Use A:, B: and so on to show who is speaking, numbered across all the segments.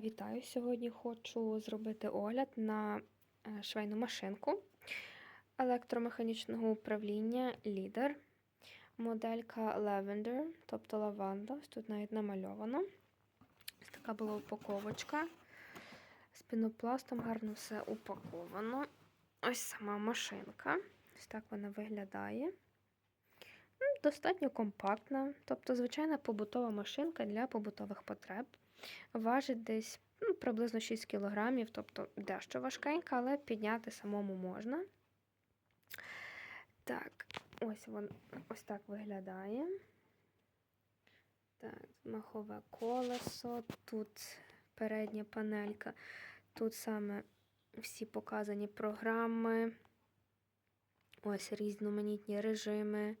A: Вітаю! Сьогодні хочу зробити огляд на е, швейну машинку електромеханічного управління Leader. Моделька Lavender, тобто лаванда. Ось Тут навіть намальовано. Ось така була упаковочка. З пінопластом гарно все упаковано. Ось сама машинка. Ось так вона виглядає. Достатньо компактна, тобто звичайна побутова машинка для побутових потреб. Важить десь ну, приблизно 6 кг, тобто дещо важкенька, але підняти самому можна. Так, ось вон, ось так виглядає. Так, махове колесо, тут передня панелька, тут саме всі показані програми, ось різноманітні режими,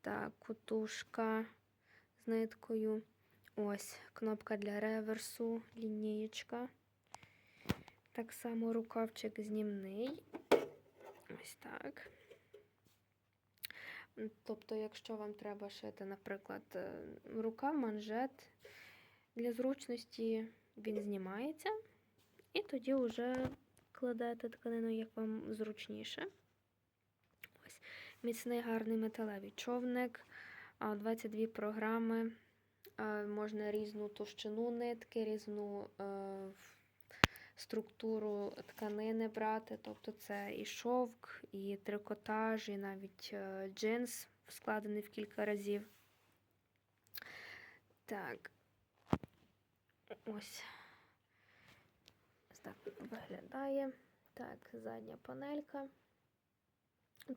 A: так, кутушка з ниткою. Ось кнопка для реверсу, лінієчка. Так само рукавчик знімний. Ось так. Тобто, якщо вам треба шити, наприклад, е, рукав, манжет, для зручності він знімається. І тоді вже кладете тканину, як вам зручніше. Ось Міцний гарний металевий човник, 22 програми. Можна різну товщину нитки, різну е, структуру тканини брати. Тобто це і шовк, і трикотаж, і навіть е, джинс, складений в кілька разів. Так, ось так виглядає. Так, задня панелька.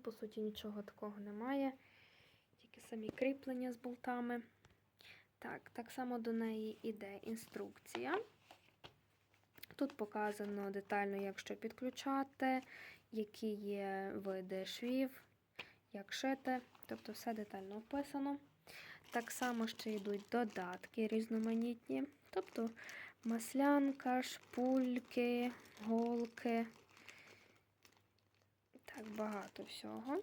A: По суті, нічого такого немає, тільки самі кріплення з болтами. Так, так само до неї йде інструкція. Тут показано детально, як що підключати, які є види швів, як шити, тобто все детально описано. Так само ще йдуть додатки різноманітні, тобто маслянка, шпульки, голки. Так, багато всього.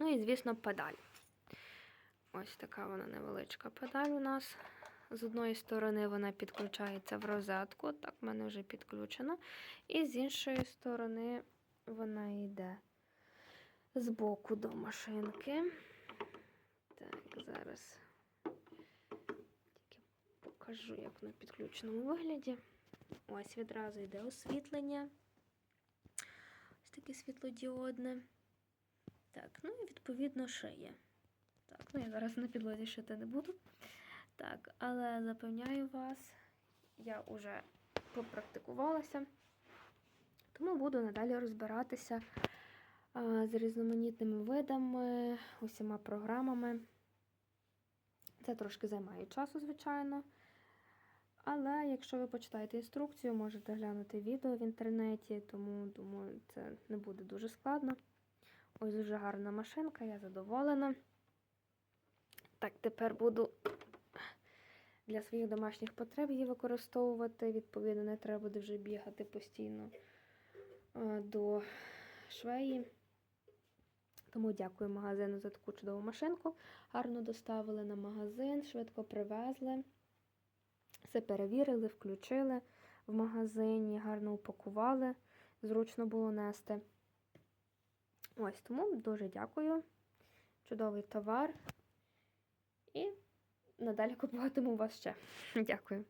A: Ну і, звісно, педаль. Ось така вона невеличка педаль у нас. З одної сторони вона підключається в розетку, так, в мене вже підключено. І з іншої сторони вона йде з боку до машинки. Так, зараз тільки покажу, як на підключеному вигляді. Ось відразу йде освітлення. Ось таке світлодіодне. Так, ну і відповідно шиє. Так, ну я зараз на підлозі шити не буду. Так, але запевняю вас, я вже попрактикувалася, тому буду надалі розбиратися з різноманітними видами, усіма програмами. Це трошки займає часу, звичайно. Але якщо ви почитаєте інструкцію, можете глянути відео в інтернеті, тому, думаю, це не буде дуже складно. Ось дуже гарна машинка, я задоволена. Так, тепер буду для своїх домашніх потреб її використовувати. Відповідно, не треба буде вже бігати постійно е, до швеї. Тому дякую магазину за таку чудову машинку. Гарно доставили на магазин, швидко привезли. Все перевірили, включили в магазині, гарно упакували, зручно було нести. Ось тому дуже дякую. Чудовий товар. І надалі купуватиму вас ще. Дякую.